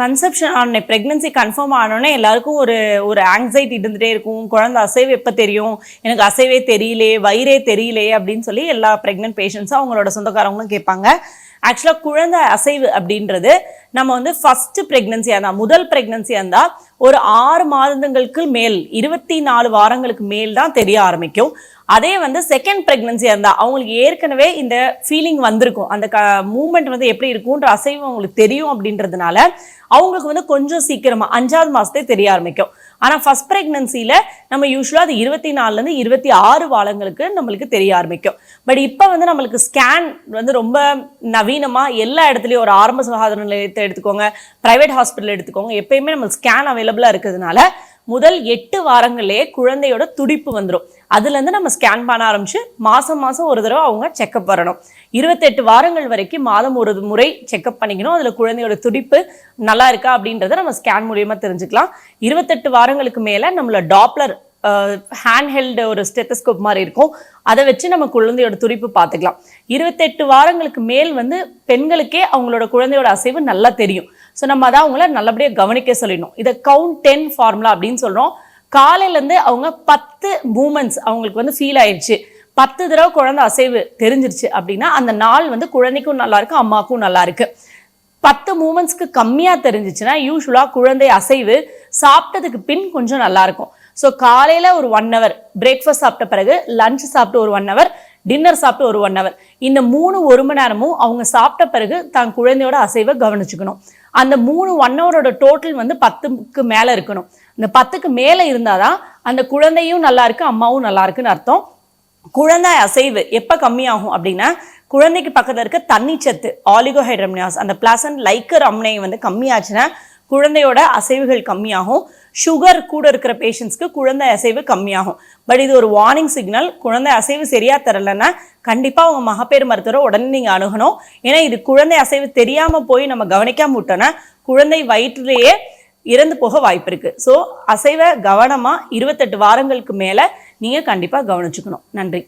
Conception ஆன pregnancy confirm ஆனோடனே எல்லாருக்கும் ஒரு ஒரு ஆங்ஸைட்டி இருந்துகிட்டே இருக்கும். குழந்தை அசைவு எப்போ தெரியும்? எனக்கு அசைவே தெரியலே வயிறே தெரியலே அப்படின்னு சொல்லி எல்லா ப்ரெக்னென்ட் பேஷண்ட்ஸும் அவங்களோட சொந்தக்காரங்களும் கேட்பாங்க. ஆக்சுவலாக குழந்தை அசைவு அப்படின்றது நம்ம வந்து ஃபஸ்ட்டு ப்ரெக்னன்சியாக இருந்தால் முதல் ப்ரெக்னன்சியாக இருந்தால் ஒரு ஆறு மாதங்களுக்கு மேல் இருபத்தி நாலு வாரங்களுக்கு மேல் தான் தெரிய ஆரம்பிக்கும். அதே வந்து செகண்ட் ப்ரெக்னன்சியாக இருந்தால் அவங்களுக்கு ஏற்கனவே இந்த ஃபீலிங் வந்திருக்கும். அந்த க மூமெண்ட் வந்து எப்படி இருக்கும்ன்ற அசைவம் அவங்களுக்கு தெரியும் அப்படின்றதுனால அவங்களுக்கு வந்து கொஞ்சம் சீக்கிரமாக அஞ்சாவது மாதத்தே தெரிய ஆரம்பிக்கும். ஆனால் ஃபர்ஸ்ட் ப்ரெக்னன்சியில் நம்ம யூஸ்வலாக அது இருபத்தி நாலுலேருந்து இருபத்தி ஆறு வாரங்களுக்கு நம்மளுக்கு தெரிய ஆரம்பிக்கும். பட் இப்போ வந்து நம்மளுக்கு ஸ்கேன் வந்து ரொம்ப நவீனமாக எல்லா இடத்துலையும் ஒரு ஆரம்ப சுகாதார நிலையத்தை எடுத்துக்கோங்க ப்ரைவேட் ஹாஸ்பிட்டல் எடுத்துக்கோங்க எப்பயுமே நம்ம ஸ்கேன் அவைலபிளாக இருக்கிறதுனால முதல் எட்டு வாரங்களே குழந்தையோட துடிப்பு வந்துடும் அதுலேருந்து நம்ம ஸ்கேன் பண்ண ஆரம்பிச்சு மாதம் மாதம் ஒரு தடவை அவங்க செக்கப் வரணும். இருபத்தெட்டு வாரங்கள் வரைக்கும் மாதம் ஒரு முறை செக்கப் பண்ணிக்கணும். அதில் குழந்தையோட துடிப்பு நல்லா இருக்கா அப்படின்றத நம்ம ஸ்கேன் மூலியமாக தெரிஞ்சுக்கலாம். இருபத்தெட்டு வாரங்களுக்கு மேலே நம்மளை டாப்லர் ஹேண்ட் ஹெல்டு ஒரு ஸ்டெத்தஸ்கோப் மாதிரி இருக்கும். அதை வச்சு நம்ம குழந்தையோட துடிப்பு பார்த்துக்கலாம். இருபத்தெட்டு வாரங்களுக்கு மேல் வந்து பெண்களுக்கே அவங்களோட குழந்தையோட அசைவு நல்லா தெரியும். ஸோ நம்ம அதை அவங்கள நல்லபடியாக கவனிக்க சொல்லிடணும். இதை கவுண்ட் டென் ஃபார்முலா அப்படின்னு சொல்கிறோம் காலையிலேருந்து அவங்க பத்து மூமெண்ட்ஸ் அவங்களுக்கு வந்து ஃபீல் ஆயிடுச்சு பத்து தடவை குழந்தை அசைவு தெரிஞ்சிருச்சு அப்படின்னா அந்த நாள் வந்து குழந்தைக்கும் நல்லா இருக்கு அம்மாவுக்கும் நல்லா இருக்கு. பத்து மூமெண்ட்ஸ்க்கு கம்மியாக தெரிஞ்சிச்சுன்னா யூஸ்வலாக குழந்தை அசைவு சாப்பிட்டதுக்கு பின் கொஞ்சம் நல்லா இருக்கும். ஸோ காலையில் ஒரு ஒன் ஹவர் பிரேக்ஃபாஸ்ட் சாப்பிட்ட பிறகு லஞ்ச் சாப்பிட்டு ஒரு ஒன் ஹவர் டின்னர் சாப்பிட்டு ஒரு ஒன் ஹவர் இந்த மூணு ஒரு மணி நேரமும் அவங்க சாப்பிட்ட பிறகு தான் குழந்தையோட அசைவை கவனிச்சுக்கணும். அந்த மூணு ஒன் ஹவரோட டோட்டல் வந்து பத்துக்கு மேலே இருக்கணும். இந்த பத்துக்கு மேலே இருந்தால் தான் அந்த குழந்தையும் நல்லா இருக்கு அம்மாவும் நல்லா இருக்குன்னு அர்த்தம். குழந்தை அசைவு எப்போ கம்மியாகும் அப்படின்னா குழந்தைக்கு பக்கத்தில் இருக்க தண்ணிச்சத்து ஆலிகோஹைட்ரம்னியாஸ் அந்த பிளாசன் லைக்கர் அம்னை வந்து கம்மியாச்சுன்னா குழந்தையோட அசைவுகள் கம்மியாகும். சுகர் கூட இருக்கிற பேஷண்ட்ஸ்க்கு குழந்தை அசைவு கம்மியாகும். பட் இது ஒரு வார்னிங் சிக்னல் குழந்தை அசைவு சரியாக தரலைன்னா கண்டிப்பாக அவங்க மகப்பேறு மருத்துவரை உடனே நீங்கள் அணுகணும். ஏன்னா இது குழந்தை அசைவு தெரியாமல் போய் நம்ம கவனிக்காம விட்டோன்னா குழந்தை வயிற்றிலேயே இறந்து போக வாய்ப்பு இருக்குது ஸோ அசைவை கவனமாக இருபத்தெட்டு வாரங்களுக்கு மேலே நீங்கள் கண்டிப்பாக கவனிச்சுக்கணும். நன்றி.